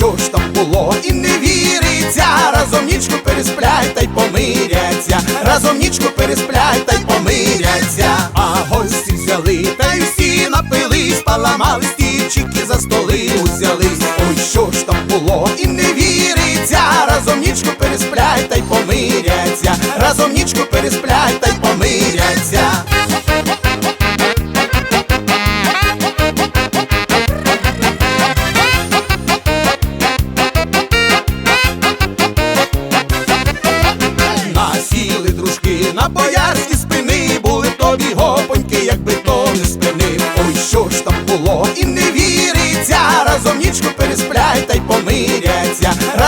що ж там було і не віриться. Разом нічку пересплять та й помиряться. Разом нічку пересплять та й помиряться. А гості взяли та й всі напились, поламали стільчики за столи узялись. Ой, що ж там було і не віриться. Разом нічку пересплять та й помиряться. Разом нічку пересплять та й помиряться.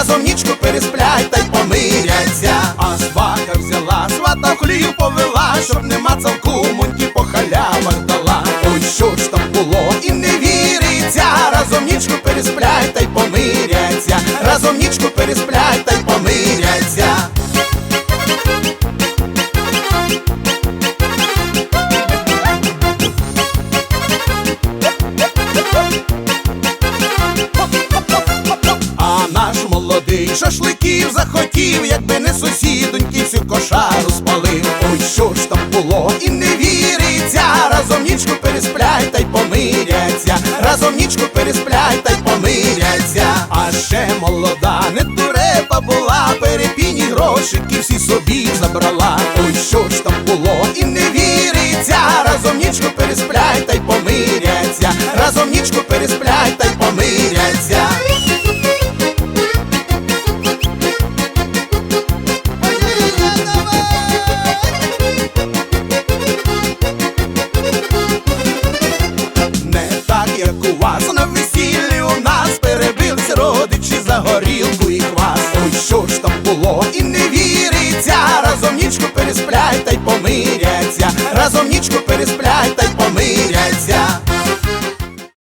Разом нічку пересплять та й помиряться. А свака взяла, свата в хлів повела, щоб не мацав муньки по халявах дала. Ой, що ж там було і не віриться. Разом нічку пересплять та й помиряться. Разом нічку пересплять молодий шашликів захотів, якби не сусідоньки всю кошару спалив. Ой, що ж там було і не віриться. Разом нічку пересплять та й помиряться. Разом нічку пересплять та й помиряться. А ще молода, не дурепа була, перепіні грошики всі собі забрала. Ой, що ж там було і не віриться. Разом нічку пересплять у нас перебився родичі за горілку і квас. Ой, що ж там було і не